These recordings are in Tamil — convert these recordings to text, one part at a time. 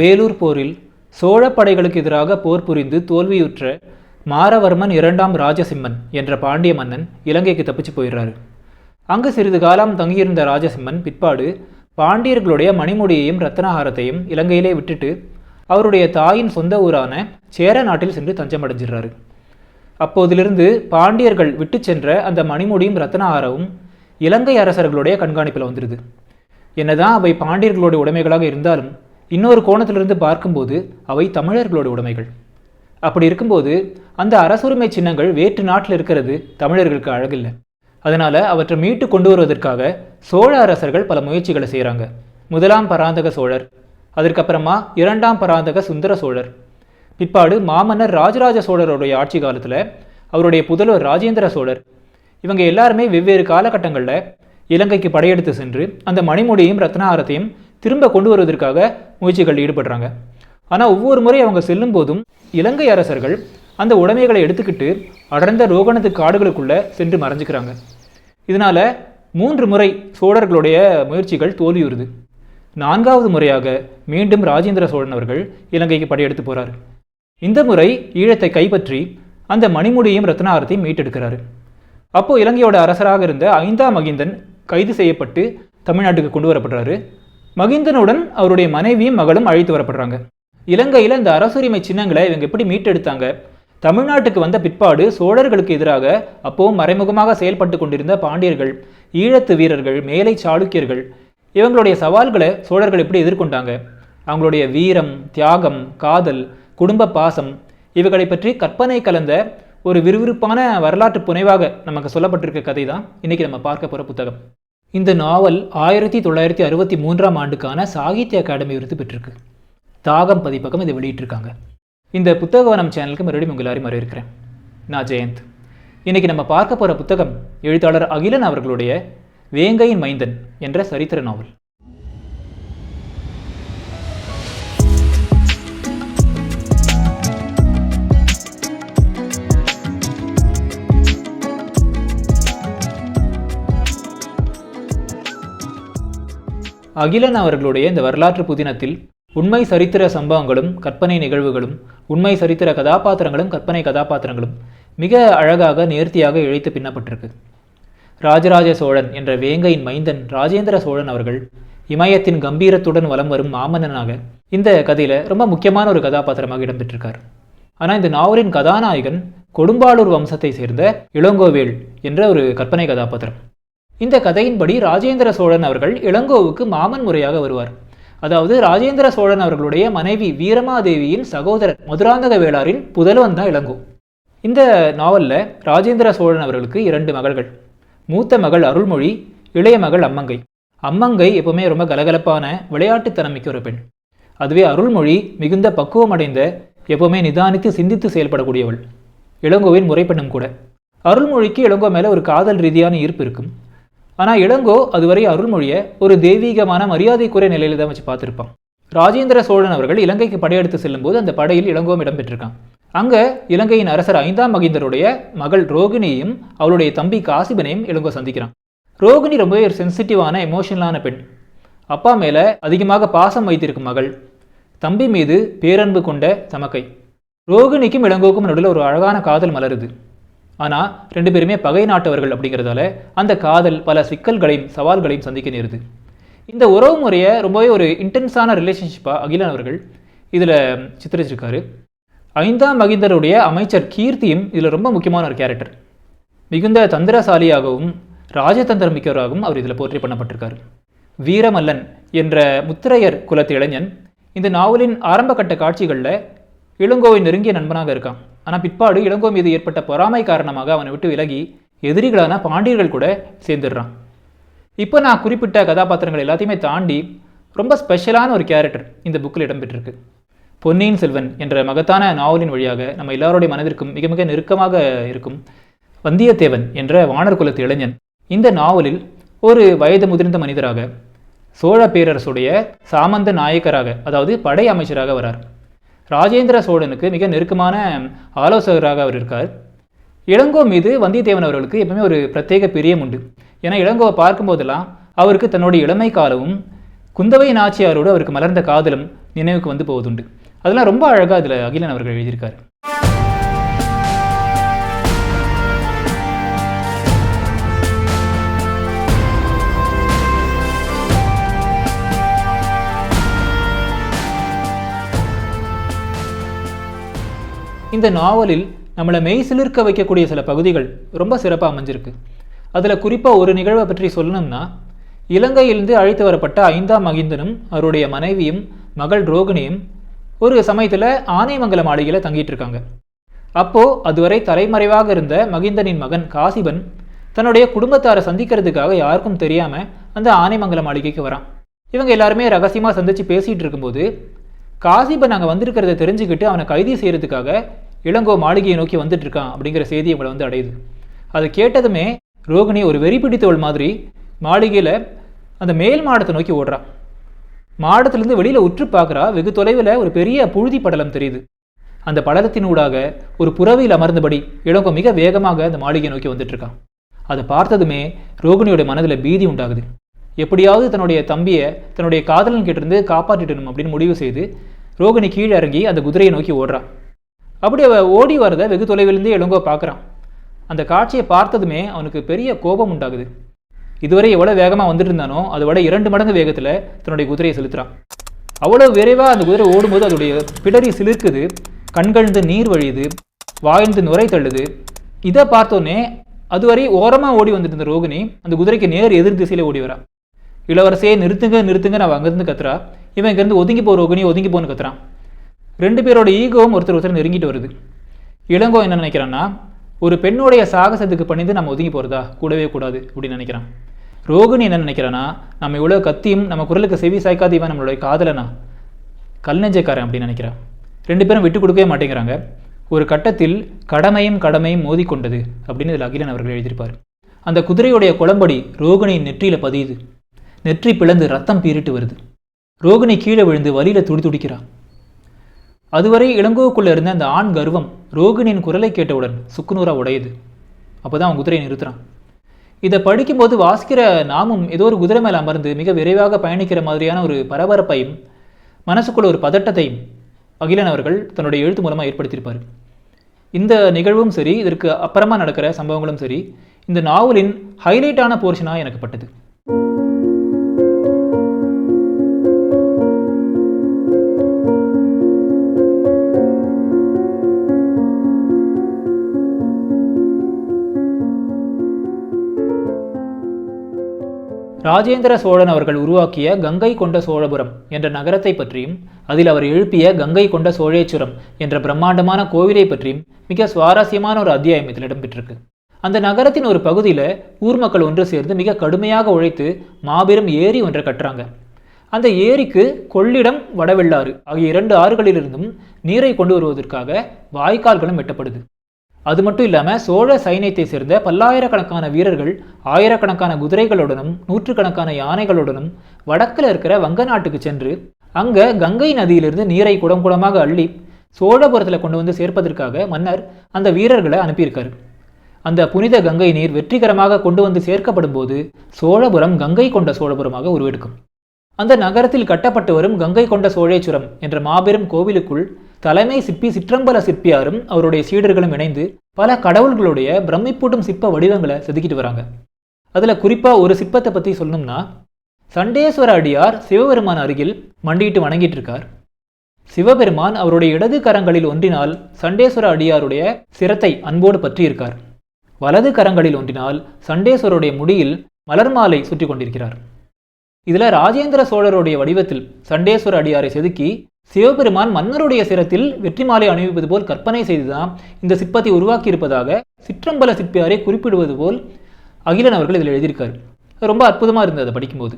வேலூர் போரில் சோழ படைகளுக்கு எதிராக போர் புரிந்து தோல்வியுற்ற மாரவர்மன் இரண்டாம் ராஜசிம்மன் என்ற பாண்டிய மன்னன் இலங்கைக்கு தப்பிச்சு போயிடுறாரு. அங்கு சிறிது காலம் தங்கியிருந்த ராஜசிம்மன் பிற்பாடு பாண்டியர்களுடைய மணிமுடியையும் ரத்னஹாரத்தையும் இலங்கையிலே விட்டுட்டு அவருடைய தாயின் சொந்த ஊரான சேர நாட்டில் சென்று தஞ்சமடைஞ்சிடுறாரு. அப்போதிலிருந்து பாண்டியர்கள் விட்டு சென்ற அந்த மணிமுடியும் ரத்னஹாரமும் இலங்கை அரசர்களுடைய கண்காணிப்பில் வந்துடுது என்னதான் அவை பாண்டியர்களுடைய உடைமைகளாக இருந்தாலும் இன்னொரு கோணத்திலிருந்து பார்க்கும்போது அவை தமிழர்களோட உடைமைகள். அப்படி இருக்கும்போது அந்த அரசுரிமை சின்னங்கள் வேற்று நாட்டில் இருக்கிறது தமிழர்களுக்கு அழகில்லை. அதனால் அவற்றை மீட்டு கொண்டு வருவதற்காக சோழ அரசர்கள் பல முயற்சிகளை செய்கிறாங்க முதலாம் பராந்தக சோழர் அதற்கப்புறமா இரண்டாம் பராந்தக சுந்தர சோழர். பிற்பாடு மாமன்னர் ராஜராஜ சோழருடைய ஆட்சி காலத்தில் அவருடைய புதல்வர் ராஜேந்திர சோழர். இவங்க எல்லாருமே வெவ்வேறு காலகட்டங்களில் இலங்கைக்கு படையெடுத்து சென்று அந்த மணிமுடியையும் ரத்னாரத்தையும் திரும்ப கொண்டு வருவதற்காக முயற்சிகள் ஈடுபடுறாங்க. ஆனால் ஒவ்வொரு முறை அவங்க செல்லும் போதும் இலங்கை அரசர்கள் அந்த உடைமைகளை எடுத்துக்கிட்டு அடர்ந்த ரோகணத்து காடுகளுக்குள்ளே சென்று மறைஞ்சிக்கிறாங்க. இதனால் மூன்று முறை சோழர்களுடைய முயற்சிகள் தோல்வியுறுது. நான்காவது முறையாக மீண்டும் ராஜேந்திர சோழன் அவர்கள் இலங்கைக்கு படையெடுத்து போகிறார் இந்த முறை ஈழத்தை கைப்பற்றி அந்த மணிமுடியையும் ரத்னாரத்தையும் மீட்டெடுக்கிறாரு. அப்போது இலங்கையோட அரசராக இருந்த ஐந்தாம் மகிந்தன் கைது செய்யப்பட்டு தமிழ்நாட்டுக்கு கொண்டு வரப்படுறாரு. மகிந்தனுடன் அவருடைய மனைவியும் மகளும் அழைத்து வரப்படுறாங்க. இலங்கையில் இந்த அரசுரிமை சின்னங்களை இவங்க எப்படி மீட்டெடுத்தாங்க? தமிழ்நாட்டுக்கு வந்த பிற்பாடு சோழர்களுக்கு எதிராக அப்போவும் மறைமுகமாக செயல்பட்டு கொண்டிருந்த பாண்டியர்கள் ஈழத்து வீரர்கள் மேலை சாளுக்கியர்கள் இவங்களுடைய சவால்களை சோழர்கள் எப்படி எதிர்கொண்டாங்க? அவங்களுடைய வீரம் தியாகம் காதல் குடும்ப பாசம் இவைகளை பற்றி கற்பனை கலந்த ஒரு விறுவிறுப்பான வரலாற்று புனைவாக நமக்கு சொல்லப்பட்டிருக்க கதை தான் இன்னைக்கு நம்ம பார்க்க போகிற புத்தகம். இந்த நாவல் ஆயிரத்தி தொள்ளாயிரத்தி அறுபத்தி மூன்றாம் ஆண்டுக்கான சாகித்ய அகாடமி விருது பெற்றிருக்கு. தாகம் பதிப்பகம் இதை வெளியிட்டிருக்காங்க. இந்த புத்தகவனம் சேனலுக்கு மறுபடியும் உங்கள் எல்லாரையும் வரவேற்கிறேன். நான் ஜெயந்த். இன்னைக்கு நம்ம பார்க்க போகிற புத்தகம் எழுத்தாளர் அகிலன் அவர்களுடைய வேங்கையின் மைந்தன் என்ற சரித்திர நாவல். அகிலன் அவர்களுடைய இந்த வரலாற்று புதினத்தில் உண்மை சரித்திர சம்பவங்களும் கற்பனை நிகழ்வுகளும் உண்மை சரித்திர கதாபாத்திரங்களும் கற்பனை கதாபாத்திரங்களும் மிக அழகாக நேர்த்தியாக இழைத்து பின்னப்பட்டிருக்கு. ராஜராஜ சோழன் என்ற வேங்கையின் மைந்தன் ராஜேந்திர சோழன் அவர்கள் இமயத்தின் கம்பீரத்துடன் வலம் வரும் மாமன்னனாக இந்த கதையில ரொம்ப முக்கியமான ஒரு கதாபாத்திரமாக இடம்பெற்றிருக்கார். ஆனால் இந்த நாவலின் கதாநாயகன் கொடும்பாளூர் வம்சத்தை சேர்ந்த இளங்கோவேல் என்ற ஒரு கற்பனை கதாபாத்திரம். இந்த கதையின்படி ராஜேந்திர சோழன் அவர்கள் இளங்கோவுக்கு மாமன் முறையாக வருவார். அதாவது ராஜேந்திர சோழன் அவர்களுடைய மனைவி வீரமாதேவியின் சகோதரர் மதுராந்தக வேளாரின் புதல்வன் தான் இளங்கோ. இந்த நாவல்ல ராஜேந்திர சோழன் அவர்களுக்கு இரண்டு மகள்கள். மூத்த மகள் அருள்மொழி இளைய மகள் அம்மங்கை. அம்மங்கை எப்பவுமே ரொம்ப கலகலப்பான விளையாட்டுத்தனமைக்கு ஒரு பெண். அதுவே அருள்மொழி மிகுந்த பக்குவமடைந்த எப்பவுமே நிதானித்து சிந்தித்து செயல்படக்கூடியவள். இளங்கோவின் முறைப்பெண்ணும் கூட. அருள்மொழிக்கு இளங்கோ மேலே ஒரு காதல் ரீதியான ஈர்ப்பு இருக்கும். ஆனால் இளங்கோ அதுவரை அருள்மொழியை ஒரு தெய்வீகமான மரியாதைக்குரிய நிலையில தான் வச்சு பார்த்துருப்பான். ராஜேந்திர சோழன் அவர்கள் இலங்கைக்கு படையெடுத்து செல்லும்போது அந்த படையில் இளங்கோவும் இடம்பெற்றிருக்கான். அங்கே இலங்கையின் அரசர் ஐந்தாம் மகிந்தருடைய மகள் ரோகிணியையும் அவளுடைய தம்பி காசிபனையும் இளங்கோ சந்திக்கிறான். ரோகிணி ரொம்பவே ஒரு சென்சிட்டிவான எமோஷனலான பெண். அப்பா மேலே அதிகமாக பாசம் வைத்திருக்கும் மகள். தம்பி மீது பேரன்பு கொண்ட தமக்கை. ரோகிணிக்கும் இளங்கோவுக்கும் நடுவில் ஒரு அழகான காதல் மலருது. ஆனால் ரெண்டு பேருமே பகை நாட்டவர்கள் அப்படிங்கிறதால அந்த காதல் பல சிக்கல்களையும் சவால்களையும் சந்திக்க நேருது. இந்த உறவு முறையை ரொம்பவே ஒரு இன்டென்ஸான ரிலேஷன்ஷிப்பாக அகிலன் அவர்கள் இதில் சித்தரிச்சிருக்காரு. ஐந்தாம் மகிந்தருடைய அமைச்சர் கீர்த்தியும் இதில் ரொம்ப முக்கியமான ஒரு கேரக்டர் மிகுந்த தந்திரசாலியாகவும் ராஜதந்திரம் மிக்கவராகவும் அவர் இதில் போற்றி பண்ணப்பட்டிருக்காரு. வீரமல்லன் என்ற முத்திரையர் குலத்து இளைஞன் இந்த நாவலின் ஆரம்பகட்ட காட்சிகளில் இளங்கோவை நெருங்கிய நண்பனாக இருக்கான். ஆனால் பிற்பாடு இளங்கோ மீது ஏற்பட்ட பொறாமை காரணமாக அவனை விட்டு விலகி எதிரிகளான பாண்டியர்கள் கூட சேர்ந்துடுறான். இப்போ நான் குறிப்பிட்ட கதாபாத்திரங்கள் எல்லாத்தையுமே தாண்டி ரொம்ப ஸ்பெஷலான ஒரு கேரக்டர் இந்த புக்கில் இடம்பெற்றிருக்கு. பொன்னியின் செல்வன் என்ற மகத்தான நாவலின் வழியாக நம்ம எல்லாருடைய மனதிற்கும் மிக மிக நெருக்கமாக இருக்கும் வந்தியத்தேவன் என்ற வானர் குலத்து இளைஞன் இந்த நாவலில் ஒரு வயது முதிர்ந்த மனிதராக சோழ பேரரசுடைய சாமந்த நாயக்கராக அதாவது படை அமைச்சராக வரார். ராஜேந்திர சோழனுக்கு மிக நெருக்கமான ஆலோசகராக அவர் இருக்கார். இளங்கோ மீது வந்தியத்தேவன் அவர்களுக்கு எப்பவுமே ஒரு பிரத்யேக பிரியம் உண்டு. ஏன்னா இளங்கோவை பார்க்கும்போதெல்லாம் அவருக்கு தன்னுடைய இளமை காலமும் குந்தவை நாச்சியாரோடு அவருக்கு மலர்ந்த காதலும் நினைவுக்கு வந்து போவதுண்டு. அதெல்லாம் ரொம்ப அழகாக அதில் அகிலன் அவர்கள் எழுதியிருக்காரு. இந்த நாவலில் நம்மளை மெய் சிலிர்க்க வைக்கக்கூடிய சில பகுதிகள் ரொம்ப சிறப்பாக அமைஞ்சிருக்கு. அதில் குறிப்பாக ஒரு நிகழ்வை பற்றி சொல்லணும்னா இலங்கையிலிருந்து அழைத்து வரப்பட்ட ஐந்தாம் மகிந்தனும் அவருடைய மனைவியும் மகள் ரோகிணியும் ஒரு சமயத்தில் ஆனைமங்கல மாளிகையில் தங்கிட்டு இருக்காங்க. அப்போது அதுவரை தலைமறைவாக இருந்த மகிந்தனின் மகன் காசிபன் தன்னுடைய குடும்பத்தாரை சந்திக்கிறதுக்காக யாருக்கும் தெரியாமல் அந்த ஆனைமங்கல மாளிகைக்கு வரான். இவங்க எல்லாருமே ரகசியமாக சந்தித்து பேசிகிட்டு இருக்கும்போது காசிபை நாங்கள் வந்திருக்கிறத தெரிஞ்சுக்கிட்டு அவனை கைது செய்கிறதுக்காக இளங்கோ மாளிகையை நோக்கி வந்துட்டு இருக்கான் அப்படிங்கிற செய்தி இவங்களை வந்து அடையுது. அதை கேட்டதுமே ரோகிணி ஒரு வெறி பிடித்தவள் மாதிரி மாளிகையில் அந்த மேல் மாடத்தை நோக்கி ஓடுறான். மாடத்துலேருந்து வெளியில் உற்று பார்க்குறா வெகு தொலைவில் ஒரு பெரிய புழுதி படலம் தெரியுது. அந்த படலத்தினூடாக ஒரு புறவியில் அமர்ந்தபடி இளங்கோ மிக வேகமாக அந்த மாளிகையை நோக்கி வந்துட்டு இருக்கான் அதை பார்த்ததுமே ரோகிணியோட மனதில் பீதி உண்டாகுது. எப்படியாவது தன்னுடைய தம்பியை தன்னுடைய காதலன் கிட்டேருந்து காப்பாற்றிடணும் அப்படின்னு முடிவு செய்து ரோகிணி கீழே இறங்கி அந்த குதிரையை நோக்கி ஓடுறான் அப்படி அவள் ஓடி வரத வெகு தொலைவிலிருந்தே இளங்கோ பார்க்குறான். அந்த காட்சியை பார்த்ததுமே அவனுக்கு பெரிய கோபம் உண்டாகுது. இதுவரை எவ்வளோ வேகமாக வந்துட்டு இருந்தானோ அதை விட இரண்டு மடங்கு வேகத்தில் தன்னுடைய குதிரையை செலுத்துகிறான் அவ்வளோ விரைவாக அந்த குதிரை ஓடும்போது அதோடைய பிடரி சிலிர்க்குது கண்கழ்ந்து நீர் வழியுது வாய்ந்து நுரை தள்ளுது. இதை பார்த்தோன்னே அதுவரை ஓரமாக ஓடி வந்துட்டு இருந்த ரோகிணி அந்த குதிரைக்கு நேர் எதிர் திசையில் ஓடி வரா. இளவரசியே நிறுத்துங்க நிறுத்துங்க நான் அங்கேருந்து கத்துறா. இவன் இங்கேருந்து ஒதுங்கி போகிற ரோகிணி ஒதுங்கி போன்னு கத்துறான். ரெண்டு பேரோட ஈகோவும் ஒருத்தர் ஒருத்தர் நெருங்கிட்டு வருது. இளங்கோ என்ன நினைக்கிறான்னா ஒரு பெண்ணுடைய சாகசத்துக்கு பணிந்து நம்ம ஒதுங்கி போகிறதா கூடவே கூடாது அப்படின்னு நினைக்கிறான். ரோகிணி என்ன நினைக்கிறான்னா நம்ம இவ்வளோ கத்தியும் நம்ம குரலுக்கு செவி சாய்க்காத இவன் நம்மளுடைய காதலனா? கல் நெஞ்சக்காரன் அப்படின்னு நினைக்கிறான். ரெண்டு பேரும் விட்டு கொடுக்கவே மாட்டேங்கிறாங்க. ஒரு கட்டத்தில் கடமையும் கடமையும் மோதிக்கொண்டது அப்படின்னு இதில் அகிலன் அவர்கள் எழுதியிருப்பார். அந்த குதிரையுடைய குளம்படி ரோகிணியின் நெற்றியில் பதியுது. நெற்றி பிளந்து ரத்தம் பீறிட்டு வருது. ரோகிணி கீழே விழுந்து வலியில் துடி துடிக்கிறான். அதுவரை இளங்கோவுக்குள்ளே இருந்த அந்த ஆண் கர்வம் ரோகிணியின் குரலை கேட்டவுடன் சுக்குநூறா உடையுது. அப்பதான் அவன் குதிரையை நிறுத்துறான். இதை படிக்கும்போது வாசிக்கிற நாமும் ஏதோ ஒரு குதிரை மேலே அமர்ந்து மிக விரைவாக பயணிக்கிற மாதிரியான ஒரு பரபரப்பையும் மனசுக்குள்ள ஒரு பதட்டத்தையும் அகிலன் அவர்கள் தன்னுடைய எழுத்து மூலமாக ஏற்படுத்தியிருப்பார். இந்த நிகழ்வும் சரி இதற்கு அப்புறமா நடக்கிற சம்பவங்களும் சரி இந்த நாவலின் ஹைலைட்டான போர்ஷனாக எனக்கு பட்டது. ராஜேந்திர சோழன் அவர்கள் உருவாக்கிய கங்கை கொண்ட சோழபுரம் என்ற நகரத்தை பற்றியும் அதில் அவர் எழுப்பிய கங்கை கொண்ட சோழேச்சுரம் என்ற பிரம்மாண்டமான கோவிலை பற்றியும் மிக சுவாரஸ்யமான ஒரு அத்தியாயம் இதில் இடம்பெற்றிருக்கு. அந்த நகரத்தின் ஒரு பகுதியில் ஊர் மக்கள் ஒன்று சேர்ந்து மிக கடுமையாக உழைத்து மாபெரும் ஏரி ஒன்றை கட்டுறாங்க. அந்த ஏரிக்கு கொள்ளிடம் வடவெள்ளாறு ஆகிய இரண்டு ஆறுகளிலிருந்தும் நீரை கொண்டு வருவதற்காக வாய்க்கால்களும் வெட்டப்படுது. அது மட்டும் இல்லாமல் சோழ சைன்யத்தை சேர்ந்த பல்லாயிரக்கணக்கான வீரர்கள் ஆயிரக்கணக்கான குதிரைகளுடனும் நூற்றுக்கணக்கான யானைகளுடனும் வடக்கில் இருக்கிற வங்க நாட்டுக்கு சென்று அங்கே கங்கை நதியிலிருந்து நீரை குடம் குடமாக அள்ளி சோழபுரத்தில் கொண்டு வந்து சேர்ப்பதற்காக மன்னர் அந்த வீரர்களை அனுப்பியிருக்காரு. அந்த புனித கங்கை நீர் வெற்றிகரமாக கொண்டு வந்து சேர்க்கப்படும் போது சோழபுரம் கங்கை கொண்ட சோழபுரமாக உருவெடுக்கும். அந்த நகரத்தில் கட்டப்பட்டு வரும் கங்கை கொண்ட சோழேச்சுரம் என்ற மாபெரும் கோவிலுக்குள் தலைமை சிற்பி சிற்றம்பல சிற்பியாரும் அவருடைய சீடர்களும் இணைந்து பல கடவுள்களுடைய பிரமிப்பூட்டும் சிற்ப வடிவங்களை செதுக்கிட்டு வராங்க. அதில் குறிப்பாக ஒரு சிற்பத்தை பற்றி சொல்லணும்னா சண்டேஸ்வர அடியார் சிவபெருமான் அருகில் மண்டியிட்டு வணங்கிட்டு இருக்கார். சிவபெருமான் அவருடைய இடது கரங்களில் ஒன்றினால் சண்டேஸ்வர அடியாருடைய சிரத்தை அன்போடு பற்றியிருக்கார் வலது கரங்களில் ஒன்றினால் சண்டேஸ்வருடைய முடியில் மலர் மாலை சுற்றி கொண்டிருக்கிறார். இதில் ராஜேந்திர சோழருடைய வடிவத்தில் சண்டேஸ்வர அடியாரை செதுக்கி சிவபெருமான் மன்னருடைய சிரத்தில் வெற்றி மாலை அணிவிப்பது போல் கற்பனை செய்துதான் இந்த சிற்பத்தை உருவாக்கியிருப்பதாக சிற்றம்பல சிற்பியாரை குறிப்பிடுவது போல் அகிலன் அவர்கள் இதில் எழுதியிருக்காரு. ரொம்ப அற்புதமாக இருந்தது அதை படிக்கும்போது.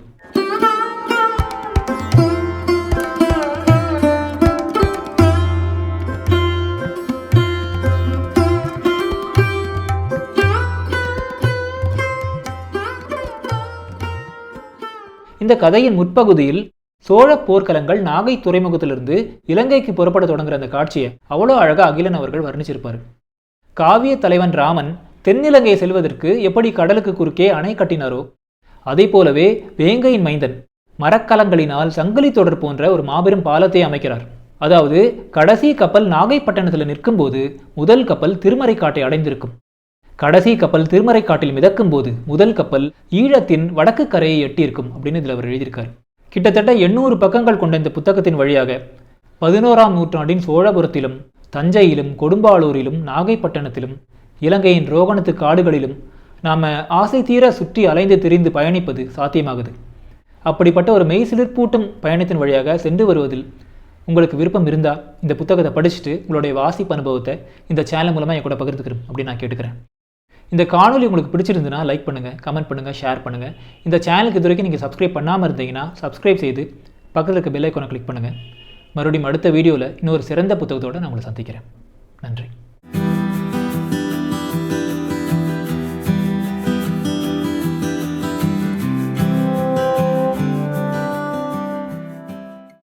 இந்த கதையின் முற்பகுதியில் சோழ போர்க்களங்கள் நாகை துறைமுகத்திலிருந்து இலங்கைக்கு புறப்பட தொடங்குற அந்த காட்சியை அவ்வளோ அழகாக அகிலன் அவர்கள் வர்ணிச்சிருப்பார். காவிய தலைவன் ராமன் தென்னிலங்கை செல்வதற்கு எப்படி கடலுக்கு குறுக்கே அணை கட்டினாரோ அதே போலவே வேங்கையின் மைந்தன் மரக்கலங்களினால் சங்கிலி தொடர் போன்ற ஒரு மாபெரும் பாலத்தை அமைக்கிறார். அதாவது கடைசி கப்பல் நாகைப்பட்டினத்தில் நிற்கும்போது முதல் கப்பல் திருமறைக்காட்டை அடைந்திருக்கும். கடைசி கப்பல் திருமறைக்காட்டில் மிதக்கும் போது முதல் கப்பல் ஈழத்தின் வடக்கு கரையை எட்டியிருக்கும் அப்படின்னு இதில் அவர் எழுதியிருக்காரு. கிட்டத்தட்ட எண்ணூறு பக்கங்கள் கொண்ட இந்த புத்தகத்தின் வழியாக பதினோராம் நூற்றாண்டின் சோழபுரத்திலும் தஞ்சையிலும் கொடும்பாளூரிலும் நாகைப்பட்டினத்திலும் இலங்கையின் ரோகணத்து காடுகளிலும் நாம் ஆசை தீர சுற்றி அலைந்து திரிந்து பயணிப்பது சாத்தியமாகுது. அப்படிப்பட்ட ஒரு மெய் சிலிர்ப்பூட்டும் பயணத்தின் வழியாக சென்று வருவதில் உங்களுக்கு விருப்பம் இருந்தால் இந்த புத்தகத்தை படிச்சுட்டு உங்களுடைய வாசிப்பு அனுபவத்தை இந்த சேனல் மூலமாக என் கூட பகிர்ந்துக்கிறோம் அப்படின்னு நான் கேட்டுக்கிறேன். இந்த காணொலி உங்களுக்கு பிடிச்சிருந்துன்னா லைக் பண்ணுங்கள் கமெண்ட் பண்ணுங்கள் ஷேர் பண்ணுங்கள் இந்த சேனலுக்கு இது வரைக்கும் நீங்கள் சப்ஸ்கிரைப் பண்ணாமல் இருந்தீங்கன்னா சப்ஸ்கிரைப் செய்து பக்கத்தில் இருக்க பெல் ஐக்கானை கிளிக் பண்ணுங்கள் மறுபடியும் அடுத்த வீடியோவில் இன்னொரு சிறந்த புத்தகத்தோடு நான் உங்களை சந்திக்கிறேன். நன்றி.